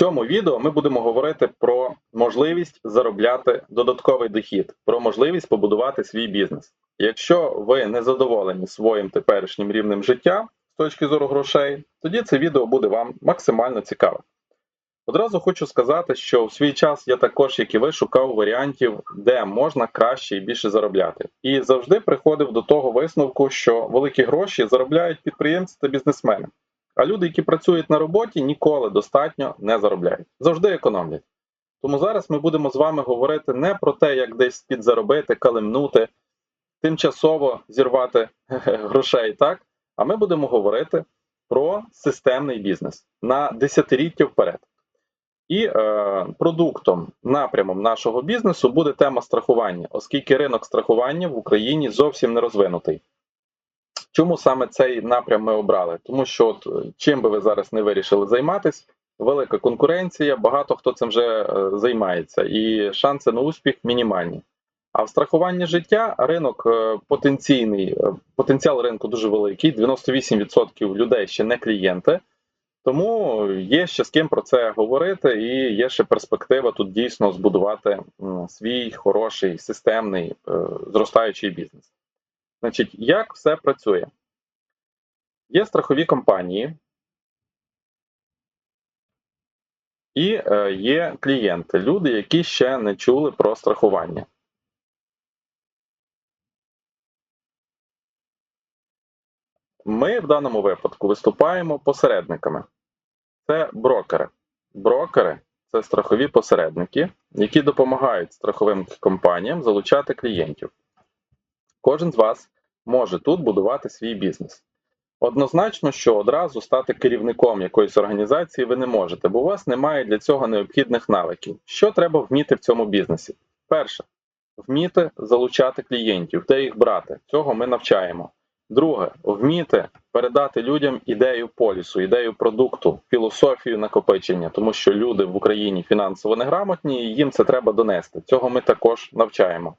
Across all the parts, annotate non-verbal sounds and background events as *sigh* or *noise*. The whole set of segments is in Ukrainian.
цьому відео ми будемо говорити про можливість заробляти додатковий дохід, про можливість побудувати свій бізнес. Якщо ви не задоволені своїм теперішнім рівнем життя з точки зору грошей, тоді це відео буде вам максимально цікаве. Одразу хочу сказати, що в свій час я також, як і ви, шукав варіантів, де можна краще і більше заробляти. І завжди приходив до того висновку, що великі гроші заробляють підприємці та бізнесмени. А люди, які працюють на роботі, ніколи достатньо не заробляють, завжди економлять. Тому зараз ми будемо з вами говорити не про те, як десь підзаробити, калимнути, тимчасово зірвати *laughs* грошей, так? А ми будемо говорити про системний бізнес на десятиліття вперед. І е, продуктом, напрямом нашого бізнесу буде тема страхування, оскільки ринок страхування в Україні зовсім не розвинутий. Чому саме цей напрям ми обрали? Тому що от, е, чим би ви зараз не вирішили займатися, велика конкуренція, багато хто цим вже е, займається, і шанси на успіх мінімальні. А в страхуванні життя ринок е, потенційний, потенціал ринку дуже великий. 98% людей ще не клієнти. Тому є ще з ким про це говорити, і є ще перспектива тут дійсно збудувати свій хороший системний зростаючий бізнес. Значить, як все працює? Є страхові компанії, і е, є клієнти, люди, які ще не чули про страхування. Ми в даному випадку виступаємо посередниками. Це брокери. Брокери це страхові посередники, які допомагають страховим компаніям залучати клієнтів. Кожен з вас може тут будувати свій бізнес. Однозначно, що одразу стати керівником якоїсь організації ви не можете, бо у вас немає для цього необхідних навиків. Що треба вміти в цьому бізнесі? Перше, вміти залучати клієнтів, де їх брати. Цього ми навчаємо. Друге, вміти передати людям ідею полісу, ідею продукту, філософію накопичення, тому що люди в Україні фінансово неграмотні, і їм це треба донести. Цього ми також навчаємо.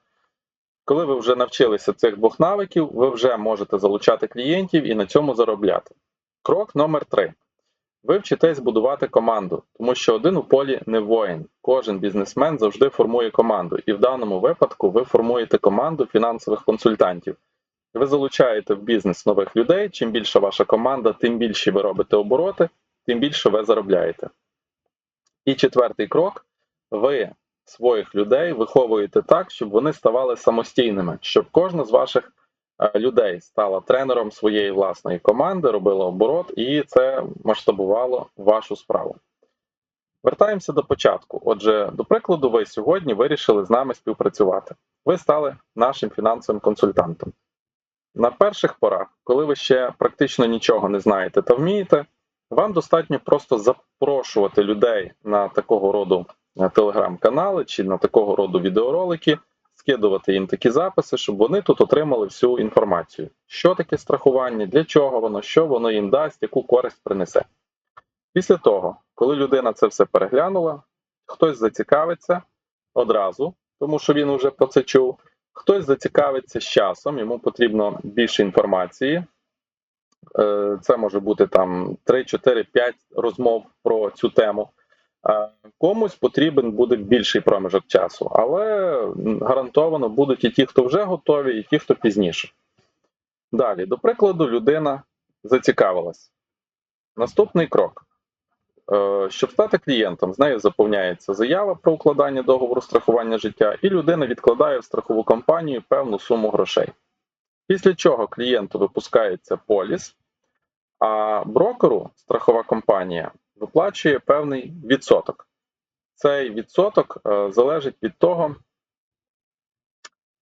Коли ви вже навчилися цих двох навиків, ви вже можете залучати клієнтів і на цьому заробляти. Крок номер три. Ви вчитесь будувати команду, тому що один у полі не воїн. Кожен бізнесмен завжди формує команду, і в даному випадку ви формуєте команду фінансових консультантів. Ви залучаєте в бізнес нових людей. Чим більша ваша команда, тим більше ви робите обороти, тим більше ви заробляєте. І четвертий крок: ви своїх людей виховуєте так, щоб вони ставали самостійними, щоб кожна з ваших е, людей стала тренером своєї власної команди, робила оборот, і це масштабувало вашу справу. Вертаємося до початку. Отже, до прикладу, ви сьогодні вирішили з нами співпрацювати. Ви стали нашим фінансовим консультантом. На перших порах, коли ви ще практично нічого не знаєте та вмієте, вам достатньо просто запрошувати людей на такого роду телеграм-канали чи на такого роду відеоролики, скидувати їм такі записи, щоб вони тут отримали всю інформацію, що таке страхування, для чого воно, що воно їм дасть, яку користь принесе. Після того, коли людина це все переглянула, хтось зацікавиться одразу, тому що він вже про це чув. Хтось зацікавиться з часом, йому потрібно більше інформації. Е, Це може бути там 3, 4, 5 розмов про цю тему. А Комусь потрібен буде більший проміжок часу, але гарантовано будуть і ті, хто вже готові, і ті, хто пізніше. Далі, до прикладу, людина зацікавилась. Наступний крок. Е, Щоб стати клієнтом, з нею заповняється заява про укладання договору страхування життя, і людина відкладає в страхову компанію певну суму грошей. Після чого клієнту випускається поліс, а брокеру страхова компанія виплачує певний відсоток. Цей відсоток е, залежить від того,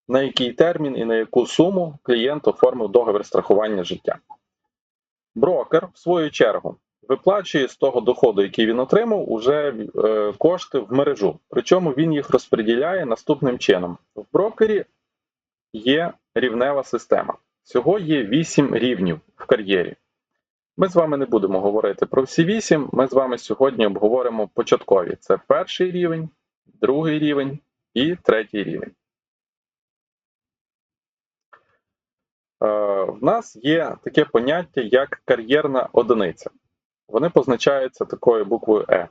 на який термін і на яку суму клієнт оформив договір страхування життя. Брокер, в свою чергу, виплачує з того доходу, який він отримав, уже е, кошти в мережу. Причому він їх розподіляє наступним чином: в брокері є рівнева система. Всього є 8 рівнів в кар'єрі. Ми з вами не будемо говорити про всі 8, Ми з вами сьогодні обговоримо початкові: це перший рівень, другий рівень і третій рівень. Е, в нас є таке поняття як кар'єрна одиниця. Вони позначаються такою буквою Е.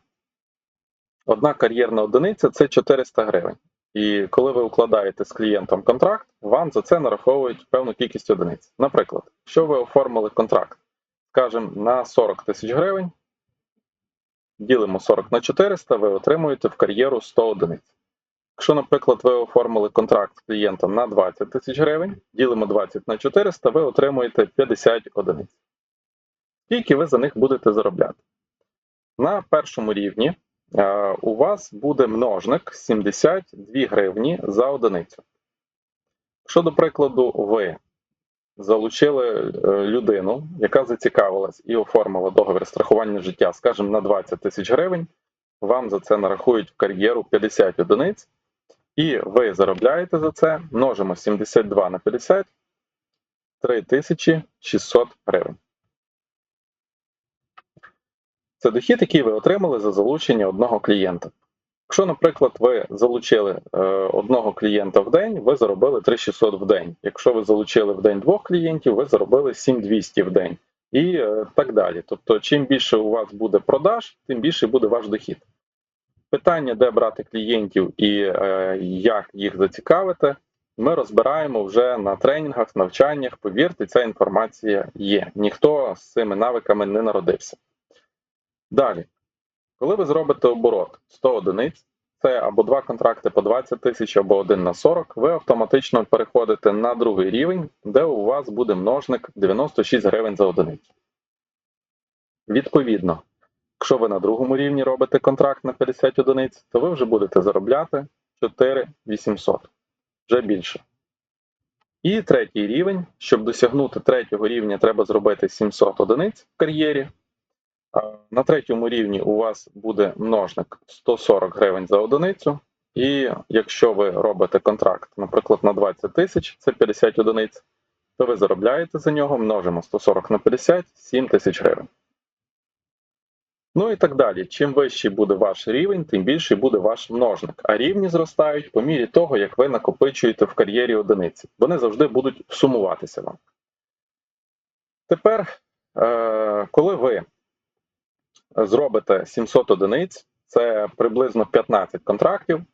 одна кар'єрна одиниця це 400 гривень. І коли ви укладаєте з клієнтом контракт, вам за це нараховують певну кількість одиниць. Наприклад, якщо ви оформили контракт, скажімо, на 40 тисяч гривень, ділимо 40 на 400, ви отримуєте в кар'єру 100 одиниць. Якщо, наприклад, ви оформили контракт з клієнтом на 20 тисяч гривень, ділимо 20 на 400, ви отримуєте 50 одиниць. Скільки ви за них будете заробляти? На першому рівні е, у вас буде множник 72 гривні за одиницю. Якщо, до прикладу, ви залучили е, людину, яка зацікавилась і оформила договір страхування життя, скажімо, на 20 тисяч гривень, вам за це нарахують в кар'єру 50 одиниць, і ви заробляєте за це, множимо 72 на 50, 3600 гривень. Це дохід, який ви отримали за залучення одного клієнта. Якщо, наприклад, ви залучили е, одного клієнта в день, ви заробили 3600 в день. Якщо ви залучили в день двох клієнтів, ви заробили 7200 в день. І е, так далі. Тобто, чим більше у вас буде продаж, тим більше буде ваш дохід. Питання, де брати клієнтів і е, як їх зацікавити, ми розбираємо вже на тренінгах, навчаннях. Повірте, ця інформація є. Ніхто з цими навиками не народився. Далі, коли ви зробите оборот 100 одиниць, це або два контракти по 20 тисяч, або один на 40, ви автоматично переходите на другий рівень, де у вас буде множник 96 гривень за одиницю. Відповідно, якщо ви на другому рівні робите контракт на 50 одиниць, то ви вже будете заробляти 4800, вже більше. І третій рівень, щоб досягнути третього рівня, треба зробити 700 одиниць в кар'єрі. На третьому рівні у вас буде множник 140 гривень за одиницю. І якщо ви робите контракт, наприклад, на 20 тисяч, це 50 одиниць, то ви заробляєте за нього, множимо 140 на 50, 7 тисяч гривень. Ну і так далі. Чим вищий буде ваш рівень, тим більший буде ваш множник. А рівні зростають по мірі того, як ви накопичуєте в кар'єрі одиниці. Вони завжди будуть сумуватися вам. Тепер, е, коли ви зробите 700 одиниць, це приблизно 15 контрактів, е,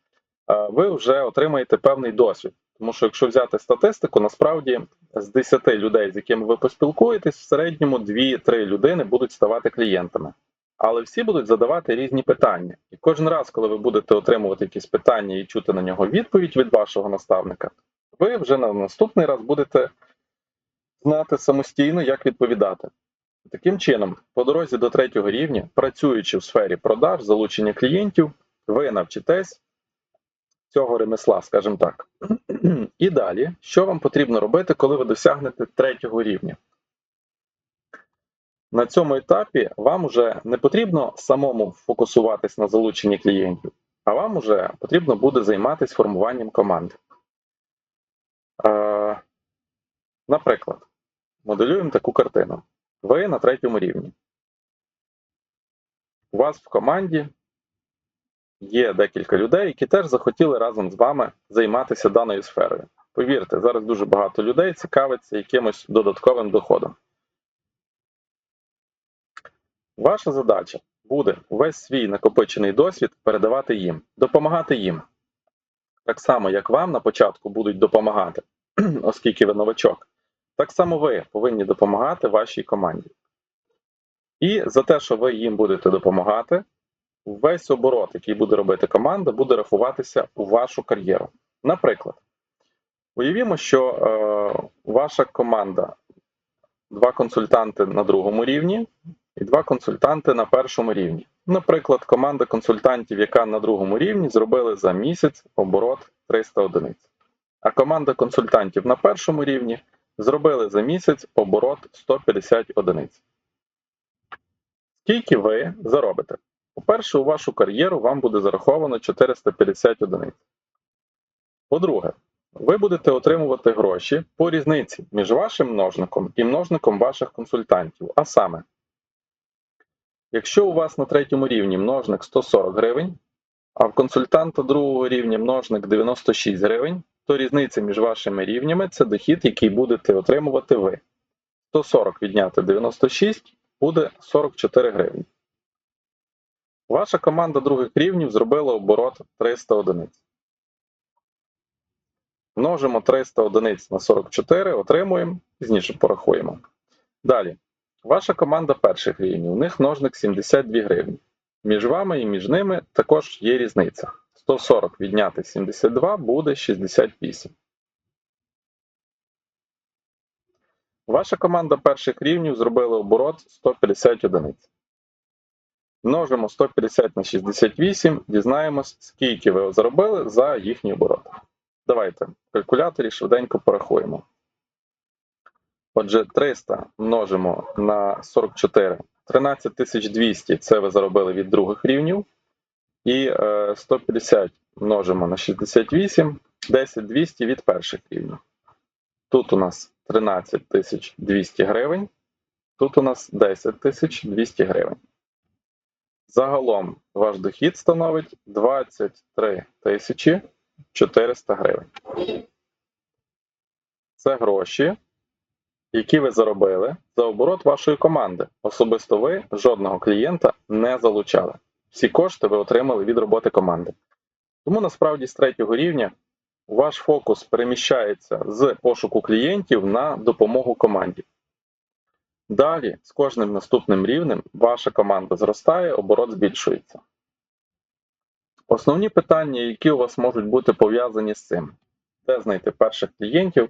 ви вже отримаєте певний досвід. Тому що якщо взяти статистику, насправді з 10 людей, з якими ви поспілкуєтесь, в середньому 2-3 людини будуть ставати клієнтами. Але всі будуть задавати різні питання. І кожен раз, коли ви будете отримувати якісь питання і чути на нього відповідь від вашого наставника, ви вже на наступний раз будете знати самостійно, як відповідати. Таким чином, по дорозі до третього рівня, працюючи в сфері продаж, залучення клієнтів, ви навчитесь цього ремесла, скажімо так. *clears throat* І далі, що вам потрібно робити, коли ви досягнете третього рівня? На цьому етапі вам вже не потрібно самому фокусуватись на залученні клієнтів, а вам вже потрібно буде займатися формуванням команди. Е, наприклад, моделюємо таку картину. Ви на третьому рівні. У вас в команді є декілька людей, які теж захотіли разом з вами займатися даною сферою. Повірте, зараз дуже багато людей цікавиться якимось додатковим доходом. Ваша задача буде весь свій накопичений досвід передавати їм, допомагати їм. Так само, як вам на початку будуть допомагати, *clears throat* оскільки ви новачок, так само ви повинні допомагати вашій команді. І за те, що ви їм будете допомагати, весь оборот, який буде робити команда, буде рахуватися у вашу кар'єру. Наприклад, уявімо, що е, ваша команда, два консультанти на другому рівні і два консультанти на першому рівні. Наприклад, команда консультантів, яка на другому рівні, зробили за місяць оборот 300 одиниць. А команда консультантів на першому рівні зробили за місяць оборот 150 одиниць. Скільки ви заробите? По-перше, у вашу кар'єру вам буде зараховано 450 одиниць. По-друге, ви будете отримувати гроші по різниці між вашим множником і множником ваших консультантів. А саме, якщо у вас на третьому рівні множник 140 гривень, а в консультанта другого рівня множник 96 гривень, то різниця між вашими рівнями це дохід, який будете отримувати ви. 140 відняти 96 буде 44 гривні. Ваша команда других рівнів зробила оборот 300 одиниць. Множимо 300 одиниць на 44, отримуємо, пізніше порахуємо. Далі. Ваша команда перших рівнів. У них множник 72 гривні. Між вами і між ними також є різниця. 140 відняти 72 буде 68. Ваша команда перших рівнів зробила оборот 150 одиниць. Множимо 150 на 68, дізнаємось, скільки ви заробили за їхній оборот. Давайте в калькуляторі швиденько порахуємо. Отже, 300 множимо на 44. 13200 це ви заробили від других рівнів. І е, 150 множимо на 68, 10200 від перших рівнів. Тут у нас 13200 гривень, тут у нас 10200 гривень. Загалом ваш дохід становить 23 400 гривень. Це гроші, які ви заробили за оборот вашої команди. Особисто ви жодного клієнта не залучали. Всі кошти ви отримали від роботи команди. Тому насправді з третього рівня ваш фокус переміщається з пошуку клієнтів на допомогу команді. Далі, з кожним наступним рівнем, ваша команда зростає, оборот збільшується. Основні питання, які у вас можуть бути пов'язані з цим, де знайти перших клієнтів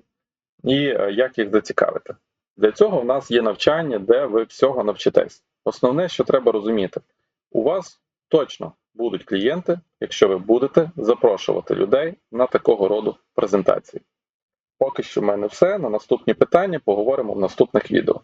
і е, як їх зацікавити. Для цього в нас є навчання, де ви всього навчитесь. Основне, що треба розуміти, у вас точно будуть клієнти, якщо ви будете запрошувати людей на такого роду презентації. Поки що в мене все. На наступні питання поговоримо в наступних відео.